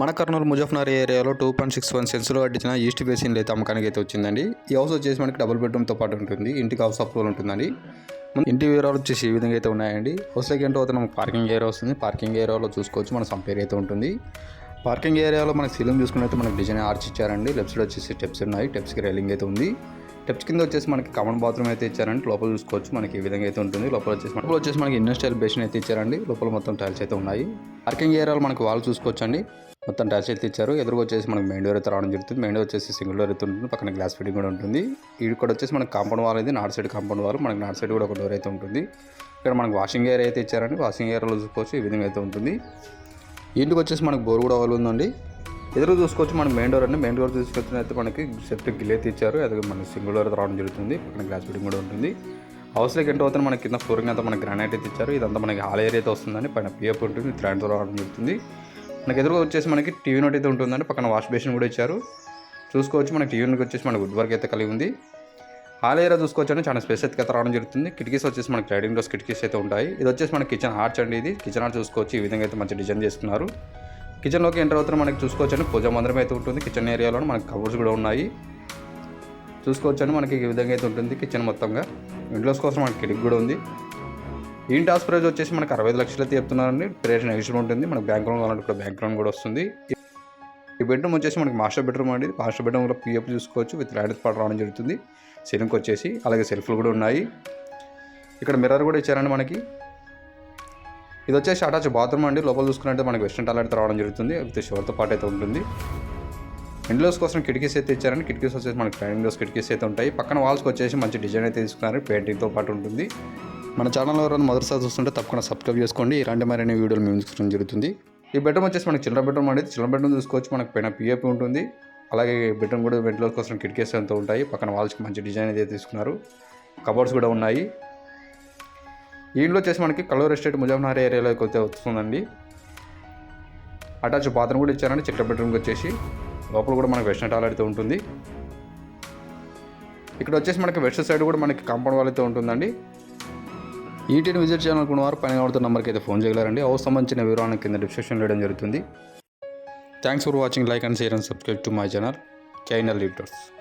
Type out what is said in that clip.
మన కర్నూలు ముజఫ్నగర్ ఏరియాలో two point six one సెన్స్లో కట్టించిన ఈస్ట్ బేసిన్ అయితే అమ్మకానికి అయితే వచ్చిందండి. ఈ హౌస్ వచ్చేసి మనకి డబుల్ బెడ్రూమ్తో పాటు ఉంటుంది. ఇంటికి హౌస్ అప్రూవల్ ఉంటుందండి. ఇంటి వివరాలు వచ్చేసి ఈ విధంగా అయితే ఉన్నాయండి. హౌస్లోకి ఏంటో అయితే మనకు పార్కింగ్ ఏరియా వస్తుంది. పార్కింగ్ ఏరియాలో చూసుకోవచ్చు. మన సంపేర్ అయితే ఉంటుంది. పార్కింగ్ ఏరియాలో మనకి సీలింగ్ చూసుకున్నట్టు మనకి డిజైన్ ఆర్చ్ ఇచ్చారండి. లెఫ్ట్ సైడ్ వచ్చేసి స్టెప్స్ ఉన్నాయి. స్టెప్స్కి రైలింగ్ అయితే ఉంది. స్టెప్స్ కింద వచ్చేసి మనకి కామన్ బాత్రూమ్ అయితే ఇచ్చారండి. లోపల చూసుకోవచ్చు. మనకి ఈ విధంగా అయితే ఉంటుంది. లోపల వచ్చేసి లోపల వచ్చేసి మనకి ఇండస్ట్రియల్ బేషన్ అయితే ఇచ్చారండి. లోపల మొత్తం టైల్స్ అయితే ఉన్నాయి. పార్కింగ్ ఏరియాలో మనకి వాళ్ళు చూసుకోవచ్చు అండి మొత్తం టైల్స్ అయితే ఇచ్చారు. ఎదురుగా వచ్చేసి మనకి మెయిన్ డోర్ అయితే రావడం జరుగుతుంది. మెయిన్ డోర్ వచ్చేసి సింగిల్ డోర్ అయితే ఉంటుంది. పక్కన గ్లాస్ ఫిట్టింగ్ కూడా ఉంటుంది. ఇక్కడ వచ్చేసి మనకి కాంపౌండ్ వాల్ అయితే నార్త్ సైడ్ కాంపౌండ్ వాల్ మనకి నార్త్ సైడ్ కూడా ఒక డోర్ అయితే ఉంటుంది. ఇక్కడ మనకి వాషింగ్ ఏరియా అయితే ఇచ్చారండి. వాషింగ్ ఏరియాలో చూసుకోవచ్చు. ఈ విధంగా అయితే ఉంటుంది. ఇంటికి వచ్చేసి మనకు బోర్ కూడా అవైలబుల్ ఉందండి. ఎదురు చూసుకోవచ్చు మనం మెయిన్ డోర్ అండి మెయిన్ డోర్ తీసుకొచ్చినైతే మనకి సెప్టిక్ గిల్ అయితే ఇచ్చారు. అది మన సింగిల్ డోర్ రావడం జరుగుతుంది. పక్కన గ్లాస్ బిల్డింగ్ కూడా ఉంటుంది. హౌస్లోకి ఎంటర్ అవుతుంది మనకి కింద ఫ్లోరింగ్ అంతా మనకి గ్రానైట్ అయితే ఇచ్చారు. ఇదంతా మనకి హాల్ ఏరియా అయితే వస్తుందండి. పైన పిఎఫ్ ఉంటుంది. త్రాండ్తో రావడం జరుగుతుంది. మనకి ఎదురుగా వచ్చేసి మనకి టీవీ నోట్ అయితే ఉంటుందండి. పక్కన వాష్ బేసిన్ కూడా ఇచ్చారు. చూసుకోవచ్చు మనకి టీవీ నోట్ వచ్చేసి మనకి వుడ్ వర్క్ అయితే కలిగి ఉంది. హాల్ ఏరియా చూసుకోవచ్చు అండి. చాలా స్పేస్ అయితే రావడం జరుగుతుంది. కిటికీస్ వచ్చేసి మనకి రైడింగ్ డోర్స్ కిటికీస్ అయితే ఉంటాయి. ఇది వచ్చేసి మనకి కిచెన్ ఆర్చ్ అండి ఇది. కిచెన్ ఆర్చ్ చూసుకోవచ్చు. ఈ విధంగా అయితే మంచి డిజైన్ చేసుకున్నారు. కిచెన్లోకి ఎంటర్ అవుతున్న మనకి చూసుకోవచ్చు అండి పూజ మందిరం అయితే ఉంటుంది. కిచెన్ ఏరియాలో మనకి కవర్స్ కూడా ఉన్నాయి. చూసుకోవచ్చు మనకి ఈ విధంగా అయితే ఉంటుంది కిచెన్ మొత్తంగా. విండోస్ కోసం మనకి కిటికీ కూడా ఉంది. ఇంటి టాస్ ప్రైజ్ వచ్చేసి మనకి అరవై ఐదు లక్షలు అయితే చెప్తున్నారండి ప్రైస్ ఎక్స్ట్రా ఉంటుంది. మనకి బ్యాంక్ లోన్ కావాలంటే కూడా బ్యాంక్ లోన్ కూడా వస్తుంది. ఈ బెడ్రూమ్ వచ్చేసి మనకి మాస్టర్ బెడ్రూమ్ అండి. మాస్టర్ బెడ్రూమ్లో పిఎఫ్ చూసుకోవచ్చు. విత్ ల్యాండ్ పాట రావడం జరుగుతుంది. సీలింగ్ వచ్చేసి. అలాగే సెల్ఫ్లు కూడా ఉన్నాయి. ఇక్కడ మిర్రర్ కూడా ఇచ్చారండి మనకి. ఇది వచ్చేసి అటాచ్ బాత్రూమ్ అండి. లోపల చూసుకున్నట్టు మనకి వెస్ట్రన్ టాయిలెట్ రావడం జరుగుతుంది. విత్ షవర్తో పాటు అయితే ఉంటుంది. విండోస్ కోసం కిటికీస్ అయితే ఇచ్చారండి. కిటికీస్ వచ్చేసి మనకి ట్రైనింగ్ డోస్ కిటికీస్ అయితే ఉంటాయి. పక్కన వాల్స్కి వచ్చేసి మంచి డిజైన్ అయితే తీసుకున్నారు. పెయింటింగ్తో పాటు ఉంటుంది. మన ఛానల్ ఎవరైనా మొదటిసారి చూస్తుంటే తప్పకుండా సబ్స్క్రైబ్ చేసుకోండి. ఇలాంటి మరిన్ని వీడియోలు మేము చూసుకోవడం జరుగుతుంది. ఈ బెడ్రూమ్ వచ్చేసి మనకి చిల్డ్రన్ బెడ్రూమ్ అనేది చిల్డ్రన్ బెడ్రూమ్ చూసుకోవచ్చు. మనకి పైన పిఎపి ఉంటుంది. అలాగే బెడ్రూమ్ కూడా వెంటిలోస్ కోసం కిటికీస్ అంతా ఉంటాయి. పక్కన వాల్స్కి మంచి డిజైన్ అయితే తీసుకున్నారు. కబోర్డ్స్ కూడా ఉన్నాయి. ఈ వచ్చేసి మనకి కలూరు ఎస్టేట్ ముజాఫ్నగర్ ఏరియాలోకి అయితే వస్తుందండి. అటాచ్ బాత్రూమ్ కూడా ఇచ్చారండి చిట్ట బెడ్రూమ్కి వచ్చేసి. లోపల కూడా మనకి వెస్ట్ టాయిలెట్ అయితే ఉంటుంది. ఇక్కడ వచ్చేసి మనకి వెస్ట్ సైడ్ కూడా మనకి కాంపౌండ్ వాల్ అయితే ఉంటుందండి. ఈటీని విజిట్ చేయాలనుకున్న వారు పైన కడుతున్న నెంబర్కి అయితే ఫోన్ చేయగలరండి. హౌస్ సంబంధించిన వివరాలను కింద డిస్క్రిప్షన్ వేయడం జరుగుతుంది. Thanks for watching like and share and subscribe to my channel channel leaders